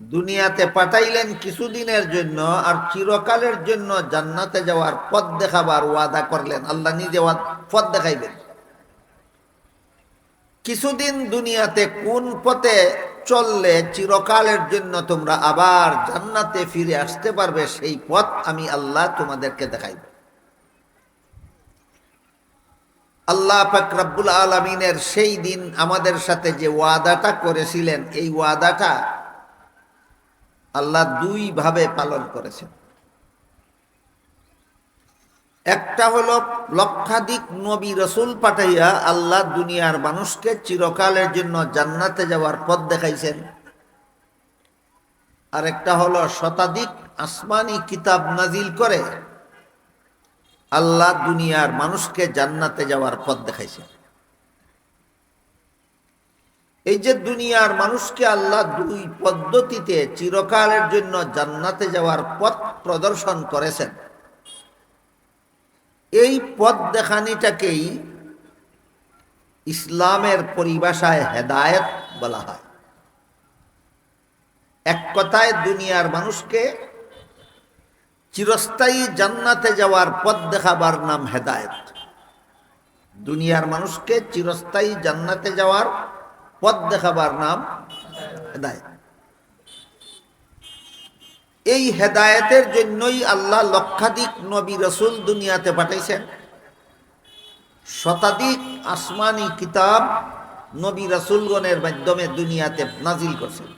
দুনিয়াতে পাঠাইলেন কিছুদিনের জন্য আর চিরকালের জন্য জান্নাতে যাওয়ার পথ দেখাবার ওয়াদা করলেন। আল্লাহ নিজে পথ দেখাইবেন। কিছুদিন দুনিয়াতে কোন পথে চললে চিরকালের জন্য তোমরা আবার জান্নাতে ফিরে আসতে পারবে, সেই পথ আমি আল্লাহ তোমাদেরকে দেখাইব। আল্লাহ পাক রব্বুল আলমিনের সেই দিন আমাদের সাথে যে ওয়াদাটা করেছিলেন, এই ওয়াদাটা আল্লাহ দুই ভাবে পালন করেছেন। একটা হলো লক্ষাধিক নবী রসুল পাঠাইয়া আল্লাহ দুনিয়ার মানুষকে চিরকালের জন্য জান্নাতে যাওয়ার পথ দেখাইছেন। আর একটা হলো শতাধিক আসমানি কিতাব নাজিল করে আল্লাহ দুনিয়ার মানুষকে জান্নাতে যাওয়ার পথ দেখাইছেন। এই যে দুনিয়ার মানুষকে আল্লাহ দুই পদ্ধতিতে চিরকালের জন্য জান্নাতে যাওয়ার পথ প্রদর্শন করেছেন। এই পথ দেখানিটাকেই ইসলামের পরিভাষায় হেদায়েত বলা হয়। এক কথায় দুনিয়ার মানুষকে চিরস্থায়ী জান্নাতে যাওয়ার পথ দেখাবার নাম হেদায়েত। দুনিয়ার মানুষকে চিরস্থায়ী জান্নাতে যাওয়ার পথ দেখাবার নাম হেদায়েত। এই হেদায়তের জন্যই আল্লাহ লক্ষাধিক নবী রসুল দুনিয়াতে পাঠাইছেন। শতাধিক আসমানি কিতাব নবী রসুলগণের মাধ্যমে দুনিয়াতে নাজিল করছেন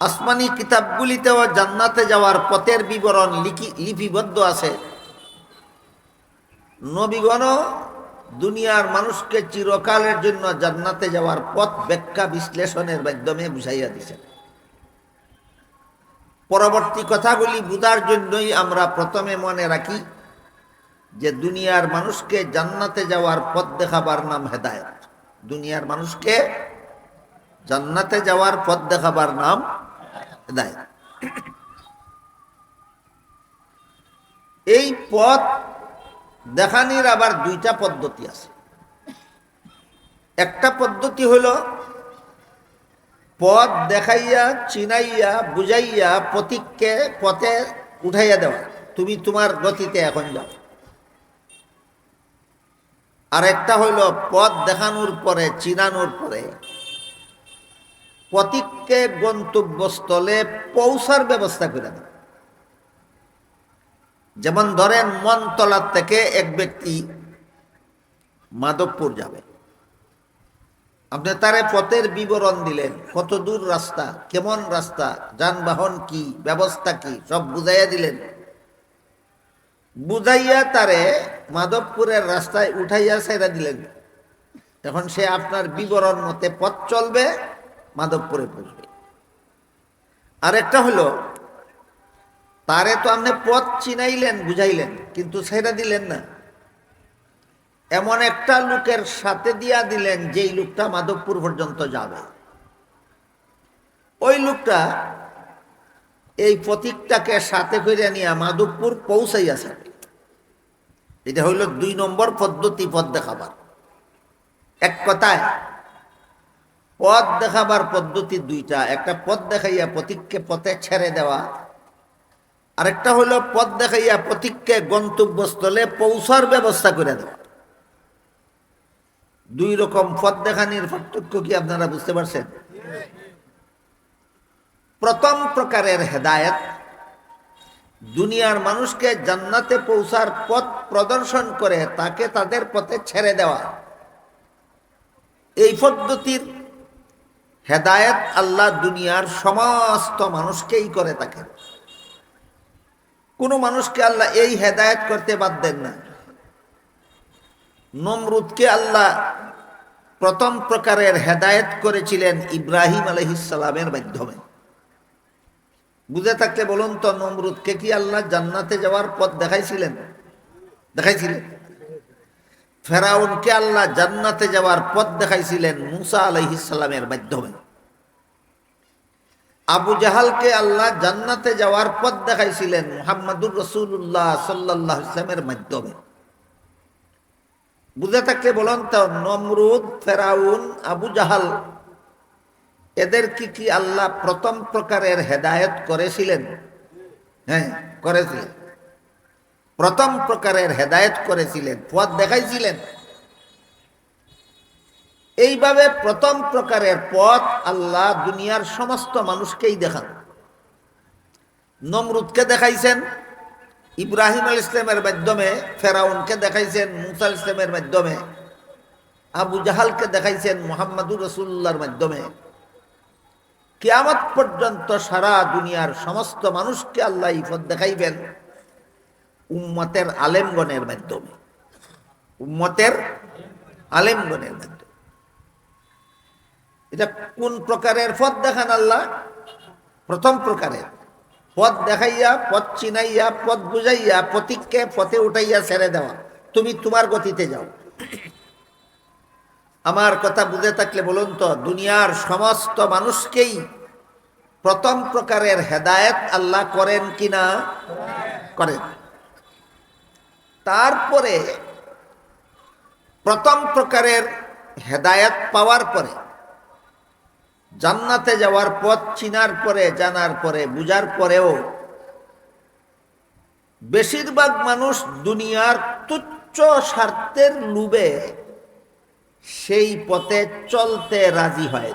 আসমানি কিতাবগুলিতেও জান্নাতে যাওয়ার পথের বিবরণ লিপিবদ্ধ আছে। নবীগণও দুনিয়ার মানুষকে চিরকালের জন্য জান্নাতে যাওয়ার পথ ব্যাখ্যা বিশ্লেষণের মাধ্যমে বুঝাইয়া দিছেন পরবর্তী কথাগুলি বুঝার জন্যই আমরা প্রথমে মনে রাখি যে দুনিয়ার মানুষকে জান্নাতে যাওয়ার পথ দেখাবার নাম হেদায়ত। দুনিয়ার মানুষকে জান্নাতে যাওয়ার পথ দেখাবার নাম হেদায়ত। এই পথ দেখানির আবার দুইটা পদ্ধতি আছে। একটা পদ্ধতি হলো পথ দেখাইয়া, চিনাইয়া, বুঝাইয়া, প্রতীককে পথে উঠাইয়া দেওয়া। তুমি তোমার গতিতে এখন যাও। আর একটা হইল পথ দেখানোর পরে, চিনানোর পরে। প্রতীককে গন্তব্যস্থলে পৌঁছার ব্যবস্থা করে দেয় যেমন ধরেন মনতলার থেকে এক ব্যক্তি মাধবপুর যাবে। আপনি তারে পথের বিবরণ দিলেন, কত দূর রাস্তা, কেমন রাস্তা, যানবাহন কি, ব্যবস্থা কি, সব বুঝাইয়া দিলেন। বুঝাইয়া তারে মাধবপুরের রাস্তায় উঠাইয়া সেরা দিলেন। এখন সে আপনার বিবরণ মতে পথ চলবে, মাধবপুরে পৌঁছবে আরেকটা হলো তারে তো আপনি পথ চিনাইলেন, বুঝাইলেন, কিন্তু সেরা দিলেন না। এমন একটা লোকের সাথে দিয়া দিলেন, যেই লোকটা মাধবপুর পর্যন্ত যাবে। ওই লোকটা এই প্রতীকটাকে সাথে করে নিয়ে মাধবপুর পৌঁছাইয়াছে। এটা হইল দুই নম্বর পদ্ধতি পথ দেখাবার। এক কথায়, পথ দেখাবার পদ্ধতি দুইটা। একটা পথ দেখাইয়া প্রতীককে পথে ছেড়ে দেওয়া আরেকটা হলো পথ দেখাইয়া প্রতীককে গন্তব্যস্থলে পৌঁছার ব্যবস্থা করে দেওয়া দুই রকম পথ দেখানির পার্থক্য কি আপনারা বুঝতে পারছেন? প্রথম প্রকারের হেদায়েত, দুনিয়ার মানুষকে জান্নাতে পৌঁছার পথ প্রদর্শন করে তাকে তাদের পথে ছেড়ে দেওয়া। এই পদ্ধতির হেদায়েত আল্লাহ দুনিয়ার সমস্ত মানুষকেই করে থাকে কোনো মানুষকে আল্লাহ এই হেদায়েত করতে বাদ দেন না। নমরুদকে আল্লাহ প্রথম প্রকারের হেদায়েত করেছিলেন ইব্রাহিম আলহিসালামের মাধ্যমে। বুঝে থাকলে বলুন তো, নমরুদকে কি আল্লাহ জান্নাতে যাওয়ার পথ দেখাইছিলেন? দেখাইছিলেন। ফেরাউনকে আল্লাহ জান্নাতে যাওয়ার পথ দেখাইছিলেন মুসা আলহিসাল্লামের মাধ্যমে। আবু জাহালকে আল্লাহ জান্নাতে যাওয়ার পথ দেখাইছিলেন মোহাম্মদুর রসুল্লাহ সাল্লাহ ইসলামের মাধ্যমে। বুঝে থাকলে বলুন তো, নমরুদ, ফেরাউন, আবু জাহাল, এদের কি কি আল্লাহ প্রথম প্রকারের হেদায়েত করেছিলেন? হ্যাঁ করেছিলেন। প্রথম প্রকারের হেদায়ত করেছিলেন, পথ দেখাইছিলেন। এইভাবে প্রথম প্রকারের পথ আল্লাহ দুনিয়ার সমস্ত মানুষকেই দেখান। নমরুদকে দেখাইছেন, ইব্রাহিম আল ইসলামের মাধ্যমে, ফেরাউনকে দেখাইছেন, মুসা ইসলামের মাধ্যমে, আবু জাহালকে দেখাইছেন, মোহাম্মদুর রসুল্লার মাধ্যমে। কেয়ামত পর্যন্ত সারা দুনিয়ার সমস্ত মানুষকে আল্লাহ ইফত দেখাইবেন উম্মতের আলেমগণের মাধ্যমে। উম্মতের আলেমগণের মাধ্যমে। এটা কোন প্রকারের পথ দেখান আল্লাহ? প্রথম প্রকারের। পথ দেখাইয়া, পথ চিনাইয়া, পথ বুঝাইয়া প্রতীককে পথে উঠাইয়া ছেড়ে দেওয়া। তুমি তোমার গতিতে যাও। আমার কথা বুঝে থাকলে বলুন তো, দুনিয়ার সমস্ত মানুষকেই প্রথম প্রকারের হেদায়েত আল্লাহ করেন কিনা করেন। তারপরে প্রথম প্রকারের হেদায়েত পাওয়ার পরে জান্নাতে যাওয়ার পথ চিনার পরে, জানার পরে, বুঝার পরেও বেশিরভাগ মানুষ দুনিয়ার তুচ্ছ স্বার্থের লুবে সেই পথে চলতে রাজি হয়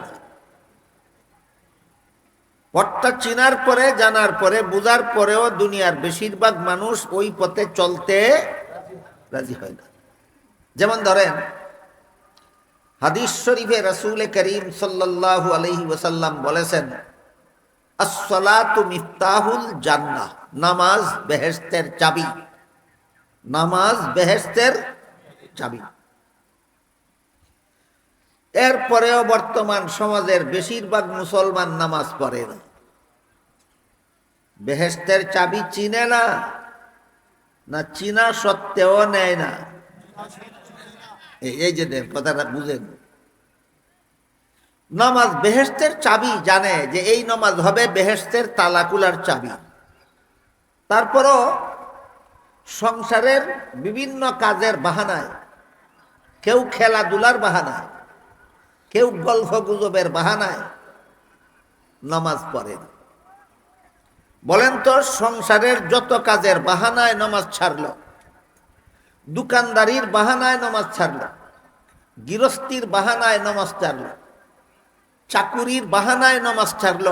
পথটা চিনার পরে, জানার পরে, বুঝার পরেও দুনিয়ার বেশিরভাগ মানুষ ওই পথে চলতে রাজি হয় না। যেমন ধরেন হাদিস শরীফে রসুল করিম সাল্লাল্লাহু আলহি ওসাল্লাম বলেছেন, আসসালাতু মিফতাহুল জান্নাহ নামাজ বেহেস্তের চাবি। নামাজ বেহেস্তের চাবি। এরপরেও বর্তমান সমাজের বেশিরভাগ মুসলমান নামাজ পড়ে না। বেহেস্তের চাবি চিনে না না চিনা সত্ত্বেও নেয় না। এই যে কথাটা বুঝেন নামাজ বেহেস্তের চাবি জানে যে এই নামাজ হবে বেহেস্তের তালাকুলার চাবি। তারপরও সংসারের বিভিন্ন কাজের বাহানায়, কেউ খেলাধুলার বাহানায়, কেউ গল্প গুজবের বাহানায় নামাজ পড়ে বলেন তো, সংসারের যত কাজের বাহানায় নামাজ ছাড়ল দোকানদারির বাহানায় নামাজ ছাড়ল, গৃহস্থির বাহানায় নামাজ ছাড়ল, চাকুরির বাহানায় নামাজ ছাড়ল,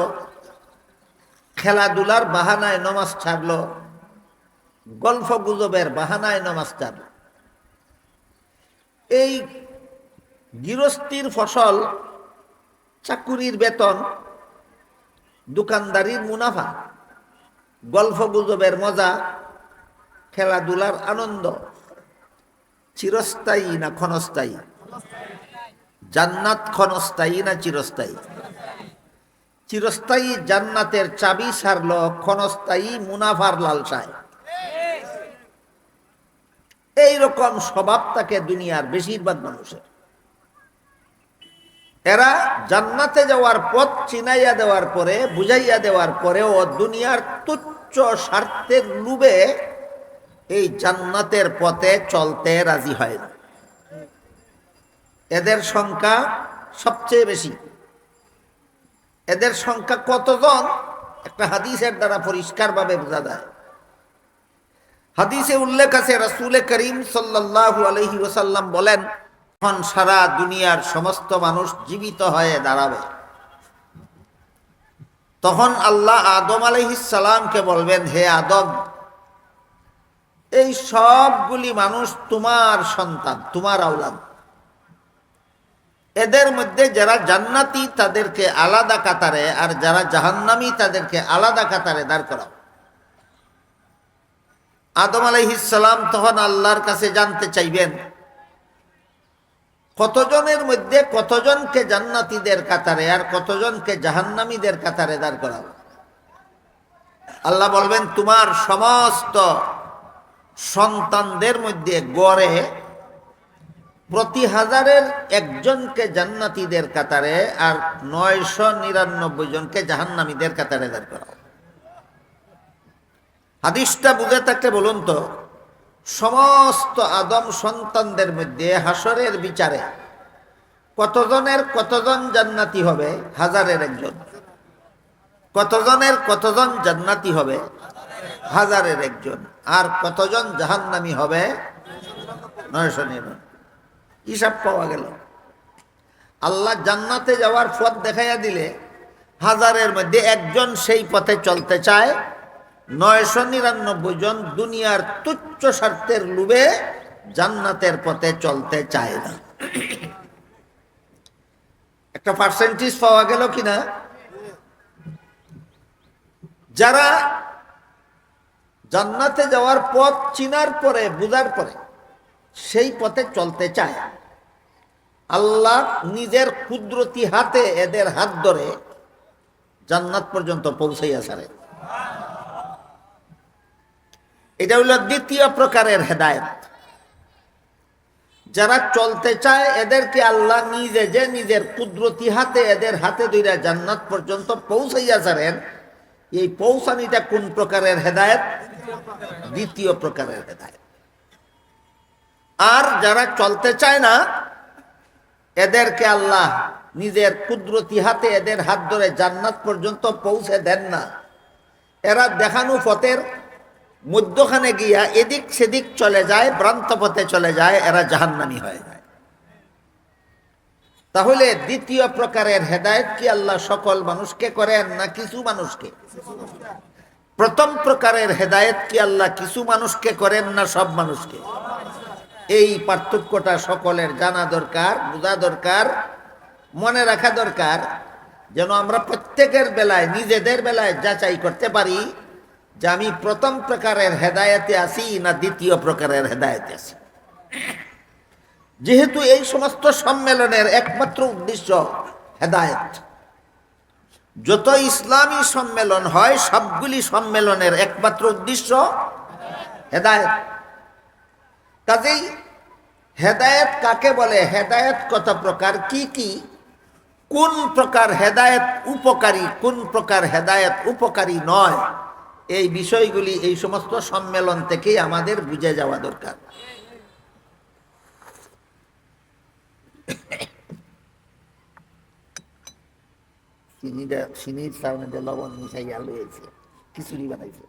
খেলাধুলার বাহানায় নামাজ ছাড়ল, গল্প গুজবের বাহানায় নামাজ ছাড়ল। এই গৃহস্থির ফসল, চাকুরির বেতন, দোকানদারির মুনাফা, গল্প গুজবের মজা, খেলাধুলার আনন্দ চিরস্থায়ী না ক্ষণস্থায়ী? জান্নাত ক্ষণস্থায়ী না চিরস্থায়ী? চিরস্থায়ী জান্নাতের চাবি সারল, ক্ষণস্থায়ী মুনাফার লালসায়। এইরকম স্বভাব থাকে দুনিয়ার বেশিরভাগ মানুষের। এরা জান্নাতে যাওয়ার পথ চিনাইয়া দেওয়ার পরে, বুঝাইয়া দেওয়ার পরেও দুনিয়ার তুচ্ছ স্বার্থের লুবে এই জান্নাতের পথে চলতে রাজি হয় না। এদের সংখ্যা সবচেয়ে বেশি। এদের সংখ্যা কতজন? একটা হাদিসের দ্বারা পরিষ্কারভাবে বোঝা যায়। হাদিসে উল্লেখ আছে, রসুলে করিম সাল্লাহু আলহি ওসাল্লাম বলেন তখন সারা দুনিয়ার সমস্ত মানুষ জীবিত হয়ে দাঁড়াবে। তখন আল্লাহ আদম আলহিসাল্লামকে বলবেন, হে আদম এই সবগুলি মানুষ তোমার সন্তান, তোমার আওলাদ। এদের মধ্যে যারা জান্নাতি, তাদেরকে আলাদা কাতারে, আর যারা জাহান্নামি, তাদেরকে আলাদা কাতারে দাঁড় করাও। আদম আলাইহিসাল্লাম তখন আল্লাহর কাছে জানতে চাইবেন, কতজনের মধ্যে কতজনকে জান্নাতিদের কাতারে আর কতজনকে জাহান্নামীদের কাতারে দাঁড় করাবো আল্লাহ বলবেন, তোমার সমস্ত সন্তানদের মধ্যে গড়ে প্রতি হাজারের একজনকে জান্নাতিদের কাতারে আর নয়শো নিরানব্বই জনকে জাহান্নামীদের কাতারে দাঁড় করাও। হাদিসটা বুঝে থাকতে বলুন তো, সমস্ত আদম সন্তানদের মধ্যে হাসরের বিচারে কতজনের কতজন জান্নাতি হবে? হাজারের একজন। কতজনের কতজন জান্নাতি হবে? হাজারের একজন। আর কতজন জাহান্নামি হবে? নয়শো নিরানব্বই। হিসাব পাওয়া গেল। আল্লাহ জান্নাতে যাওয়ার পথ দেখাইয়া দিলে, হাজারের মধ্যে একজন সেই পথে চলতে চায়। নয়শো নিরানব্বই জন দুনিয়ার তুচ্ছ স্বার্থের লুবে জান্নাতের পথে চলতে চায় না। একটা পার্সেন্টেজ পাওয়া গেল কিনা? যারা জান্নাতে যাওয়ার পথ চিনার পরে, বুঝার পরে সেই পথে চলতে চায়। আল্লাহ নিজের কুদরতি হাতে এদের হাত ধরে জান্নাত পর্যন্ত পৌঁছাইয়া ছাড়ে। এটা হইল দ্বিতীয় প্রকারের হেদায়ত। যারা চলতে চায়, এদেরকে আল্লাহ নিজে যে নিজের কুদরতি হাতে এদের হাতে ধরে জান্নাত পর্যন্ত পৌঁছাইয়া ছাড়েন এই পৌঁছানিটা কোন প্রকারের হেদায়ত? দ্বিতীয় প্রকারের হেদায়ত। আর যারা চলতে চায় না, এদেরকে আল্লাহ নিজের কুদরতি হাতে এদের হাত ধরে জান্নাত পর্যন্ত পৌঁছে দেন না। এরা দেখানো পথের মধ্যখানে গিয়া এদিক সেদিক চলে যায়, ভ্রান্ত পথে চলে যায়, এরা জাহান্নামি হয়ে যায়। তাহলে দ্বিতীয় প্রকারের হেদায়ত কি আল্লাহ সকল মানুষকে করেন না কিছু মানুষকে? প্রথম প্রকারের হেদায়ত কি আল্লাহ কিছু মানুষকে করেন না সব মানুষকে? এই পার্থক্যটা সকলের জানা দরকার, বোঝা দরকার, মনে রাখা দরকার, যেন আমরা প্রত্যেকের বেলায়, নিজেদের বেলায় যাচাই করতে পারি যে আমি প্রথম প্রকারের হেদায়তে আছি না দ্বিতীয় প্রকারের হেদায়তে আছি। যেহেতু এই সমস্ত সম্মেলনের একমাত্র উদ্দেশ্য হেদায়ত। যত ইসলামী সম্মেলন হয়, সবগুলি সম্মেলনের একমাত্র উদ্দেশ্য হেদায়ত। কাজেই হেদায়েত কাকে বলে? হেদায়েত কত প্রকার? কি কি? কোন প্রকার হেদায়েত উপকারী, কোন প্রকার হেদায়ত উপকারী নয়? এই বিষয়গুলি এই সমস্ত সম্মেলন থেকেই আমাদের বুঝে যাওয়া দরকার। চিনিটা, চিনির সামনে লবণ মিশাইয়া লয়েছে খিচুড়ি বানাইছে।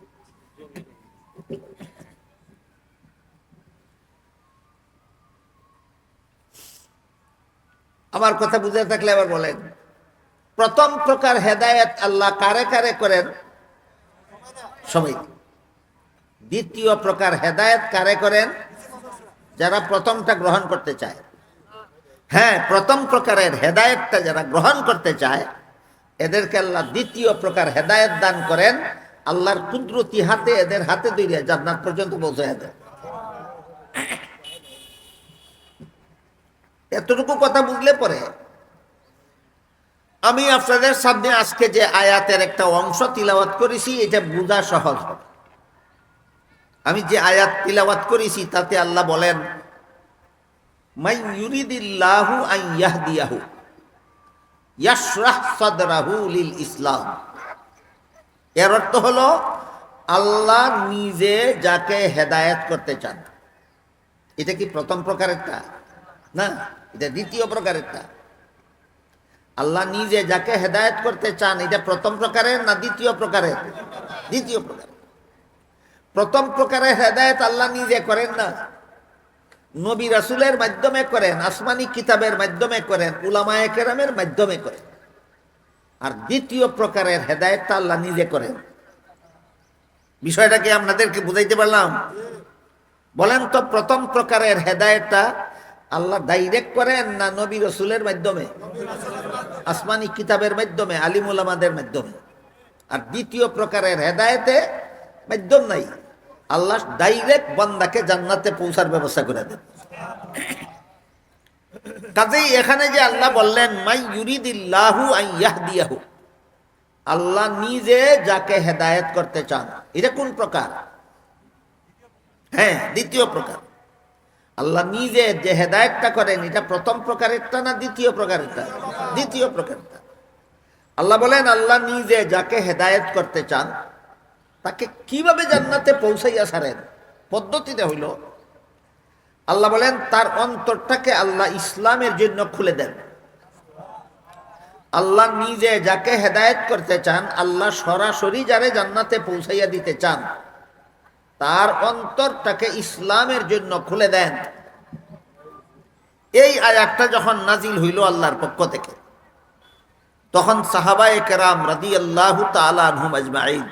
আমার কথা বুঝে থাকলে আবার বলেন, প্রথম প্রকার হেদায়েত আল্লাহ কারে কারে করেন? সবাই। দ্বিতীয় প্রকার হেদায়েত কারে করেন? যারা প্রথমটা গ্রহণ করতে চায়। হ্যাঁ প্রথম প্রকারের হেদায়েতটা যারা গ্রহণ করতে চায় এদেরকে আল্লাহ দ্বিতীয় প্রকার হেদায়েত দান করেন। আল্লাহর কুদরতি হাতে এদের হাতে দিয়ে জান্নাত পর্যন্ত পৌঁছে দেয় এতটুকু কথা বুঝলে পরে আমি আপনাদের সামনে আজকে যে আয়াতের একটা অংশ তিলাওয়াত করেছি, এটা বোঝা সহজ হবে। আমি যে আয়াত তিলাওয়াত করেছি, তাতে আল্লাহ বলেন মাই ইউরিদিল্লাহু আন ইয়াহদিয়াহু। ইয়াশরাহ সাদরাহু লিল ইসলাম। এর অর্থ হলো, আল্লাহ নিজে যাকে হেদায়েত করতে চান। এটা কি প্রথম প্রকারেরটা না, এটা দ্বিতীয় প্রকারেরটা আল্লাহ নিজে যাকে হেদায়েত করতে চান, এটা প্রথম প্রকারের না দ্বিতীয় প্রকারের? দ্বিতীয় প্রকার প্রথম প্রকারের হেদায়েত আল্লাহ নিজে করেন না। নবী রাসুলের মাধ্যমে করেন, আসমানি কিতাবের মাধ্যমে করেন, উলামায়ে কেরামের মাধ্যমে করেন। আর দ্বিতীয় প্রকারের হেদায়েতটা আল্লাহ নিজে করেন। বিষয়টাকে আপনাদেরকে বুঝাইতে পারলাম। বলেন তো প্রথম প্রকারের হেদায়েতটা আল্লাহ ডাইরেক্ট করেন না নবী রসুলের মাধ্যমে? আসমানি কিতাবের মাধ্যমে আলিমুল আমাদের মাধ্যমে। আর দ্বিতীয় প্রকারের হেদায়তে মাধ্যম নাই। আল্লাহ ডাইরেক্ট বন্দাকে জান্নাতে পৌঁছার ব্যবস্থা করে দেন। কাজেই এখানে যে আল্লাহ বললেন মাই ইউরিদিল্লাহু আইয়াহদিয়াহু আল্লাহ নিজে যাকে হেদায়েত করতে চান, এটা কোন প্রকার? হ্যাঁ দ্বিতীয় প্রকার। আল্লাহ নিজে যে হেদায়তটা করেন, এটা প্রথম প্রকারেরটা না দ্বিতীয় প্রকারেরটা? দ্বিতীয় প্রকারটা আল্লাহ বলেন, আল্লাহ নিজে যাকে হেদায়েত করতে চান তাকে কীভাবে জান্নাতে পৌঁছাইয়া সারেন পদ্ধতিতে হইল, আল্লাহ বলেন, তার অন্তরটাকে আল্লাহ ইসলামের জন্য খুলে দেন। আল্লাহ নিজে যাকে হেদায়েত করতে চান, আল্লাহ সরাসরি যারে জান্নাতে পৌঁছাইয়া দিতে চান, তার অন্তরটাকে ইসলামের জন্য খুলে দেন। এই আয়াতটা যখন নাজিল হইল আল্লাহর পক্ষ থেকে, তখন সাহাবায়ে কেরাম রাদি আল্লাহ তালুম আজমাইন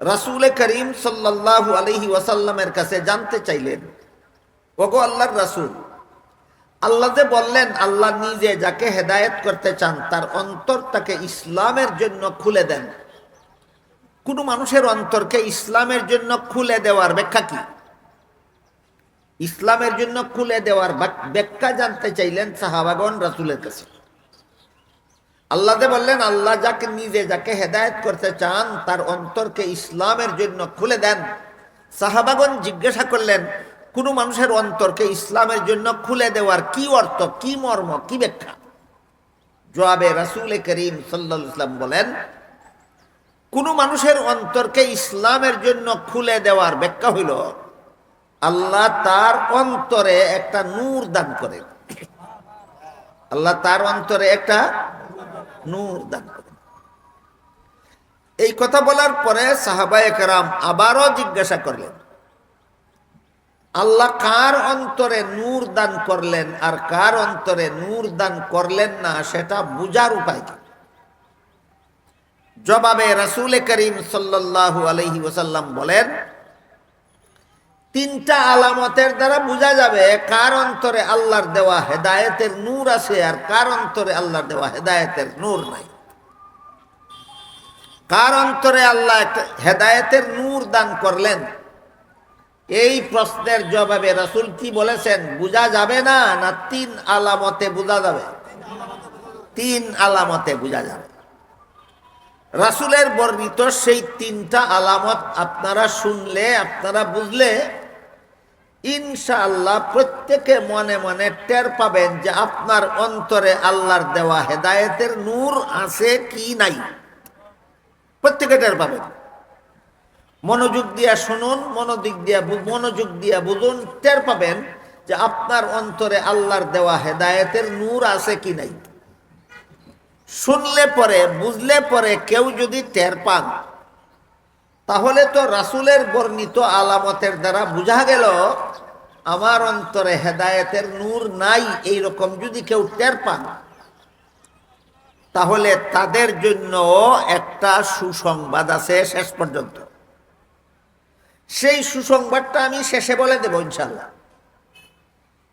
রাসুল করিম সাল্লাল্লাহু আলহি ওয়াসাল্লামের কাছে জানতে চাইলেন, ওগো আল্লাহর রাসূল, আল্লাহ যে বললেন, আল্লাহ নিজে যাকে হেদায়েত করতে চান, তার অন্তর তাকে ইসলামের জন্য খুলে দেন। কোন মানুষের অন্তরকে ইসলামের জন্য খুলে দেওয়ার ব্যাখ্যা কি? ইসলামের জন্য খুলে দেওয়ার ব্যাখ্যা জানতে চাইলেন সাহাবাগন রাসুলের কাছে। আল্লাহ বললেন, আল্লাহ যাকে নিজে যাকে হেদায়েত করতে চান, তার অন্তরকে ইসলামের জন্য খুলে দেন। সাহাবাগন জিজ্ঞাসা করলেন, কোন মানুষের অন্তরকে ইসলামের জন্য খুলে দেওয়ার কি অর্থ, কি মর্ম, কি ব্যাখ্যা? জবাবে রাসুল করিম সাল্লাহ ইসলাম বলেন, কোন মানুষের অন্তরকে ইসলামের জন্য খুলে দেওয়ার ব্যাখ্যা হইল, আল্লাহ তার অন্তরে একটা নূর দান করেন আল্লাহ তার অন্তরে একটা নূর দান করেন এই কথা বলার পরে সাহাবায়ে কেরাম আবারও জিজ্ঞাসা করলেন, আল্লাহ কার অন্তরে নূর দান করলেন আর কার অন্তরে নূর দান করলেন না সেটা বুঝার উপায় কি? জবাবে রাসুল করিম সাল্লাল্লাহু আলহি ওসাল্লাম বলেন তিনটা আলামতের দ্বারা বোঝা যাবে কার অন্তরে আল্লাহর দেওয়া হেদায়েতের নূর আছে আর কার অন্তরে আল্লাহর দেওয়া হেদায়েতের নূর নাই। কার অন্তরে আল্লাহ হেদায়েতের নূর দান করলেন? এই প্রশ্নের জবাবে রাসুল কি বলেছেন? বোঝা যাবে না? না তিন আলামতে বোঝা যাবে? তিন আলামতে বোঝা যাবে। রাসুলের বর্ণিত সেই তিনটা আলামত আপনারা শুনলে, আপনারা বুঝলে ইনশাআল্লাহ প্রত্যেকে মনে মনে টের পাবেন যে আপনার অন্তরে আল্লাহর দেওয়া হেদায়েতের নূর আছে কি নাই। প্রত্যেকে টের পাবেন। মনোযোগ দিয়া শুনুন মনোযোগ দিয়া মনোযোগ দিয়া বুঝুন, টের পাবেন যে আপনার অন্তরে আল্লাহর দেওয়া হেদায়েতের নূর আছে কি নাই। শুনলে পরে, বুঝলে পরে কেউ যদি টের পান তাহলে তো রাসুলের বর্ণিত আলামতের দ্বারা বোঝা গেল, আমার অন্তরে হেদায়েতের নূর নাই এই রকম যদি কেউ টের পান। তাহলে তাদের জন্য একটা সুসংবাদ আছে শেষ পর্যন্ত। সেই সুসংবাদটা আমি শেষে বলে দেব ইনশাল্লাহ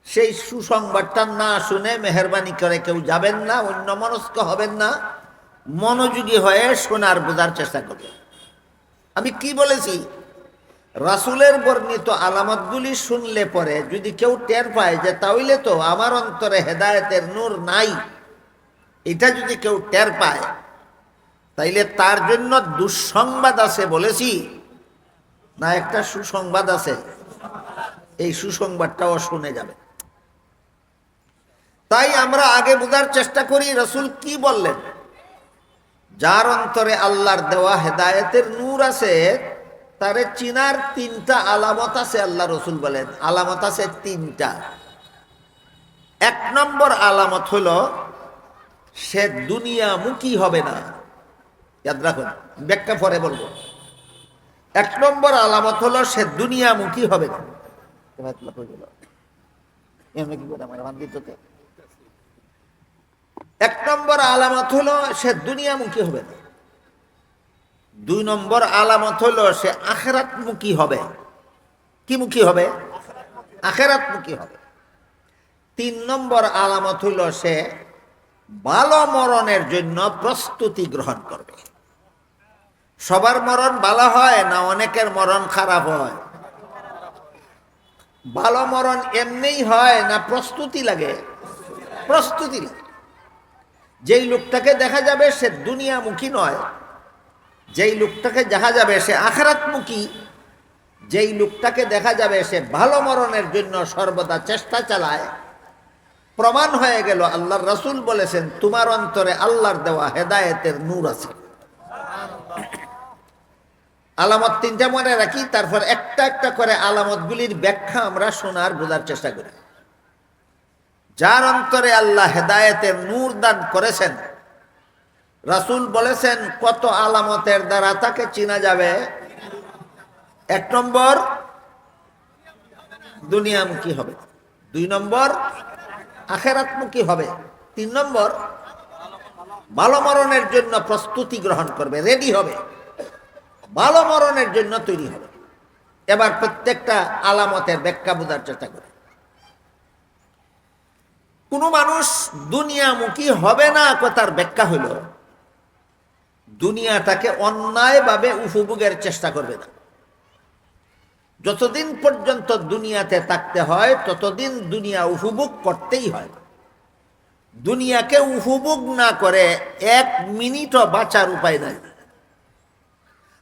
সেই সুসংবাদটা না শুনে মেহরবানি করে কেউ যাবেন না অন্য মনস্ক হবেন না, মনোযোগী হয়ে শোনার বোঝার চেষ্টা করবেন। আমি কি বলেছি? রাসুলের বর্ণিত আলামতগুলি শুনলে পরে যদি কেউ টের পায় যে তাহলে তো আমার অন্তরে হেদায়েতের নূর নাই, এটা যদি কেউ টের পায়, তাইলে তার জন্য দুঃসংবাদ আছে বলেছি। না, একটা সুসংবাদ আছে, এই সুসংবাদটাও শুনে যাবে। তাই আমরা আগে বোঝার চেষ্টা করি, রসুল কি বললেন? যার অন্তরে আল্লাহর দেওয়া হেদায়েতের নূর আছে তারে চিনার তিনটা আলামত আছে আল্লাহ রসুল বলেন আলামত আছে তিনটা এক নম্বর আলামত হলো সে দুনিয়ামুখী হবে না ইয়াদ রাখুন ব্যাখ্যা পরে বলব এক নম্বর আলামত হলো সে দুনিয়ামুখী হবে না এমনি কি করে আমার বান্ধিত কে? এক নম্বর আলামত হলো সে দুনিয়ামুখী হবে না। দুই নম্বর আলামত হলো সে আখেরাতমুখী হবে। কি মুখী হবে? আখেরাতমুখী হবে। তিন নম্বর আলামত হলো সে ভালো মরণের জন্য প্রস্তুতি গ্রহণ করবে। সবার মরণ ভালো হয় না অনেকের মরণ খারাপ হয়? ভালো মরণ এমনিই হয় না প্রস্তুতি লাগে? প্রস্তুতি লাগে। যেই লোকটাকে দেখা যাবে সে দুনিয়ামুখী নয়, যেই লোকটাকে দেখা যাবে সে আখারাতমুখী, যেই লোকটাকে দেখা যাবে সে ভালো মরণের জন্য সর্বদা চেষ্টা চালায়। প্রমাণ হয়ে গেল, আল্লাহর রসুল বলেছেন, তোমার অন্তরে আল্লাহর দেওয়া হেদায়েতের নূর আছে। আলামত তিনটা মনে রাখি, তারপর একটা একটা করে আলামতগুলির ব্যাখ্যা আমরা শোনার বোঝার চেষ্টা করি। যার অন্তরে আল্লাহ হেদায়েতের নূর দান করেছেন। রাসূল বলেছেন, কত আলামতের দ্বারা তাকে চিনা যাবে? এক নম্বর, দুনিয়ামুখী হবে। দুই নম্বর, আখেরাতমুখী হবে। তিন নম্বর, ভালো মরণের জন্য প্রস্তুতি গ্রহণ করবে, রেডি হবে। ভালো মরণের জন্য তৈরি হবে। এবার প্রত্যেকটা আলামতের ব্যাখ্যা বোঝার চেষ্টা করে। কোনো মানুষ দুনিয়ামুখী হবে না, কথার ব্যাখ্যা হইল। দুনিয়াটাকে অন্যায়ভাবে উপভোগের চেষ্টা করবে না। যতদিন পর্যন্ত দুনিয়াতে থাকতে হয়, ততদিন দুনিয়া উপভোগ করতেই হয়। দুনিয়াকে উপভোগ না করে এক মিনিটও বাঁচার উপায় নাই।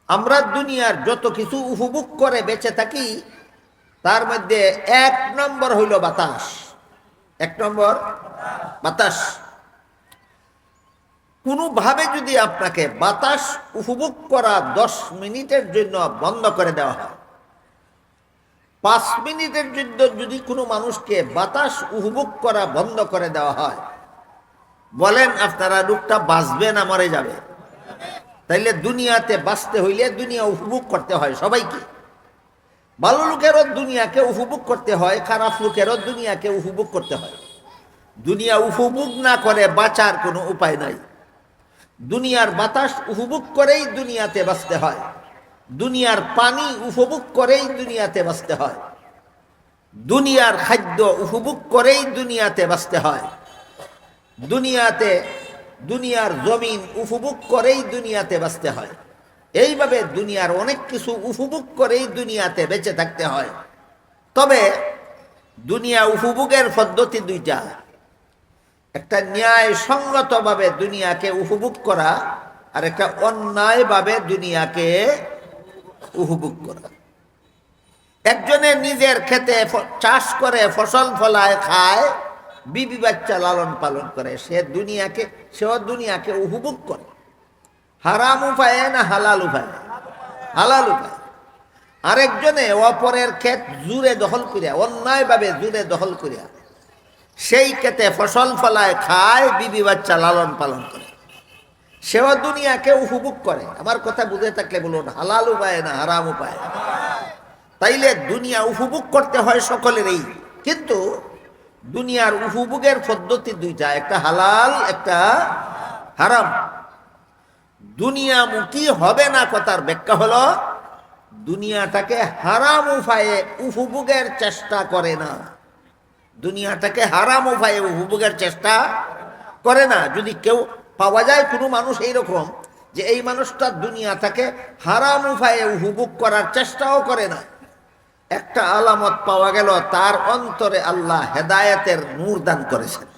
আমরা দুনিয়ার যত কিছু উপভোগ করে বেঁচে থাকি, তার মধ্যে এক নম্বর হইল বাতাস। এক নম্বর, বাতাস। কোনোভাবে যদি আপনাকে বাতাস উপভোগ করা দশ মিনিটের জন্য বন্ধ করে দেওয়া হয়, পাঁচ মিনিটের জন্য যদি কোনো মানুষকে বাতাস উপভোগ করা বন্ধ করে দেওয়া হয়, বলেন আপনারা লোকটা বাঁচবে না মরে যাবে? তাইলে দুনিয়াতে বাঁচতে হইলে দুনিয়া উপভোগ করতে হয় সবাইকে। ভালো লোকেরও দুনিয়াকে উপভোগ করতে হয়, খারাপ লোকেরও দুনিয়াকে উপভোগ করতে হয়। দুনিয়া উপভোগ না করে বাঁচার কোনো উপায় নাই। দুনিয়ার বাতাস উপভোগ করেই দুনিয়াতে বাঁচতে হয়। দুনিয়ার পানি উপভোগ করেই দুনিয়াতে বাঁচতে হয়। দুনিয়ার খাদ্য উপভোগ করেই দুনিয়াতে বাঁচতে হয়। দুনিয়াতে, দুনিয়ার জমিন উপভোগ করেই দুনিয়াতে বাঁচতে হয়। এইভাবে দুনিয়ার অনেক কিছু উপভোগ করেই দুনিয়াতে বেঁচে থাকতে হয়। তবে দুনিয়া উপভোগের পদ্ধতি দুইটা। একটা ন্যায় সঙ্গতভাবে দুনিয়াকে উপভোগ করা আর একটা অন্যায়ভাবে দুনিয়াকে উপভোগ করা। একজনে নিজের খেতে চাষ করে ফসল ফলায় খায়, বিবি বাচ্চা লালন পালন করে, সে দুনিয়াকে, সেও দুনিয়াকে উপভোগ করে। হারাম উপায়ে না হালাল উপায়ে হালাল উপায় আরেকজনে অপরের ক্ষেত জুড়ে দখল করিয়া, অন্যায়ভাবে জুড়ে দখল করিয়া, সেই ক্ষেতে ফসল ফলায় খায়, বিবি বাচ্চা লালন পালন করে। সেও দুনিয়াকে উপভোগ করে। আমার কথা বুঝে থাকলে বলুন, হালাল উপায় না হারাম উপায় তাইলে দুনিয়া উপভোগ করতে হয় সকলেরই। কিন্তু দুনিয়ার উপভোগের পদ্ধতি দুইটা, একটা হালাল, একটা হারাম। দুনিয়ামুখী হবে না কথার ব্যাখ্যা হলো, দুনিয়াটাকে হারাম উপায়ে উপভোগের চেষ্টা করে না। দুনিয়াটাকে হারাম উপায়ে উপভোগের চেষ্টা করে না। যদি কেউ পাওয়া যায়, কোনো মানুষ এইরকম যে এই মানুষটা দুনিয়াটাকে হারাম উপায়ে উপভোগ করার চেষ্টাও করে না। একটা আলামত পাওয়া গেল, তার অন্তরে আল্লাহ হেদায়েতের নূর দান করেছেন।